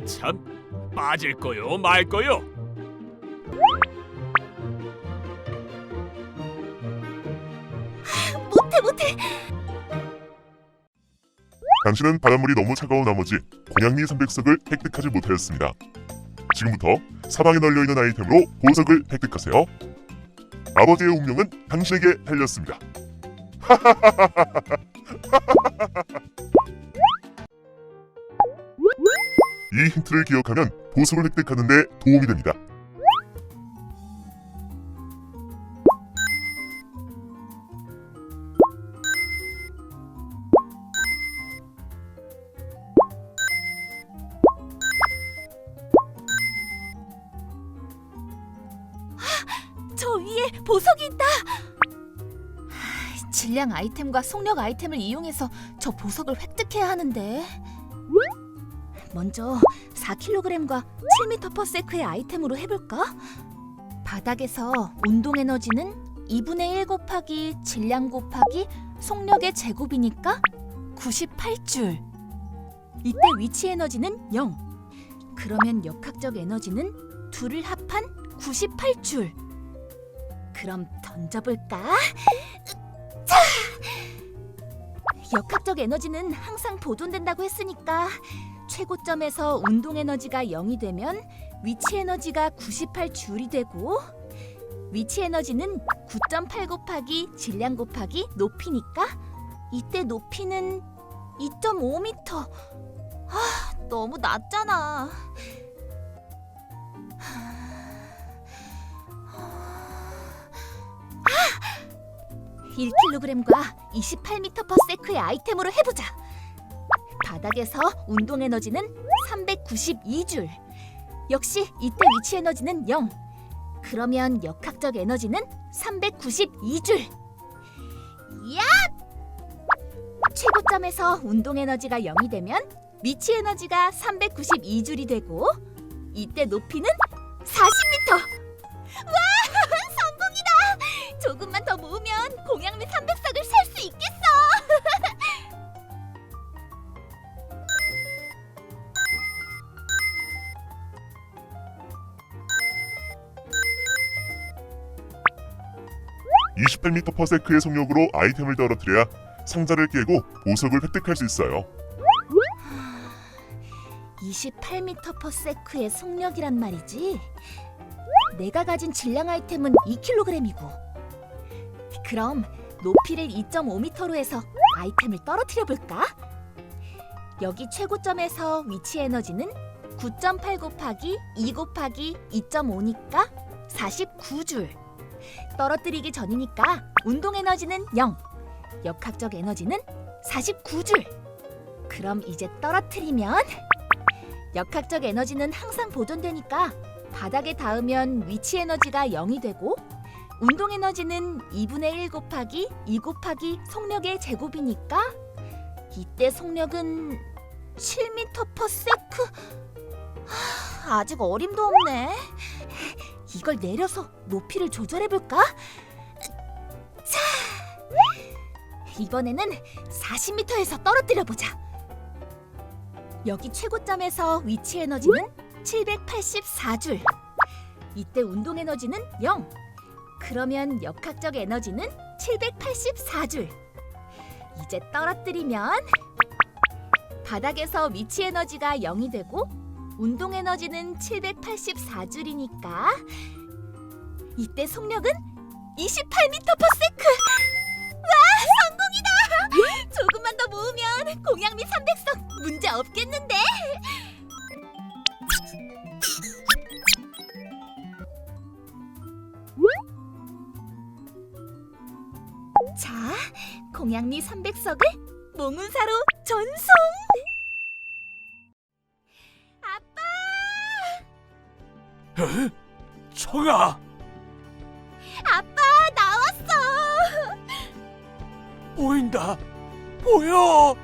저참 빠질 거요 말 거요. 못해 못해 당신은 바닷물이 너무 차가운 나머지 곤양미 300석을 획득하지 못하였습니다. 지금부터 사방에 널려 있는 아이템으로 보석을 획득하세요. 아버지의 운명은 당신에게 달렸습니다. 이 힌트를 기억하면 보석을 획득하는 데 도움이 됩니다. 저 위에 보석이 있다 하, 질량 아이템과 속력 아이템을 이용해서 저 보석을 획득해야 하는데 먼저 4kg과 7m/s의 아이템으로 해볼까? 바닥에서 운동 에너지는 2분의 1 곱하기 질량 곱하기 속력의 제곱이니까 98줄. 이때 위치 에너지는 0. 그러면 역학적 에너지는 둘을 합한 98줄. 그럼 던져볼까? 자! 역학적 에너지는 항상 보존된다고 했으니까 최고점에서 운동 에너지가 0이 되면 위치 에너지가 98 줄이 되고 위치 에너지는 9.8 곱하기 질량 곱하기 높이니까 이때 높이는 2.5m. 아, 너무 낮잖아. 1kg과 28m/s의 아이템으로 해보자. 바닥에서 운동 에너지는 392줄. 역시 이때 위치 에너지는 0. 그러면 역학적 에너지는 392줄. 야! 최고점에서 운동 에너지가 0이 되면 위치 에너지가 392줄이 되고 이때 높이는 40m. 28m/s의 속력으로 아이템을 떨어뜨려야 상자를 깨고 보석을 획득할 수 있어요. 28m/s의 속력이란 말이지. 내가 가진 질량 아이템은 2kg이고. 그럼 높이를 2.5m로 해서 아이템을 떨어뜨려 볼까? 여기 최고점에서 위치 에너지는 9.8 곱하기 2 곱하기 2.5니까 49줄. 떨어뜨리기 전이니까 운동 에너지는 0. 역학적 에너지는 49줄. 그럼 이제 떨어뜨리면 역학적 에너지는 항상 보존되니까 바닥에 닿으면 위치 에너지가 0이 되고 운동 에너지는 2분의 1 곱하기 2 곱하기 속력의 제곱이니까 이때 속력은 7m/s. 하, 아직 어림도 없네. 이걸 내려서 높이를 조절해 볼까? 자, 이번에는 40m에서 떨어뜨려 보자. 여기 최고점에서 위치 에너지는 784줄. 이때 운동 에너지는 0. 그러면 역학적 에너지는 784줄. 이제 떨어뜨리면 바닥에서 위치 에너지가 0이 되고 운동 에너지는 784줄이니까 이때 속력은 28m/s. 와, 성공이다! 조금만 더 모으면 공양미 300석 문제 없겠는데? 자, 공양미 300석을 몽운사로 전송! 에? 청아 아빠 나왔어! 보인다 보여.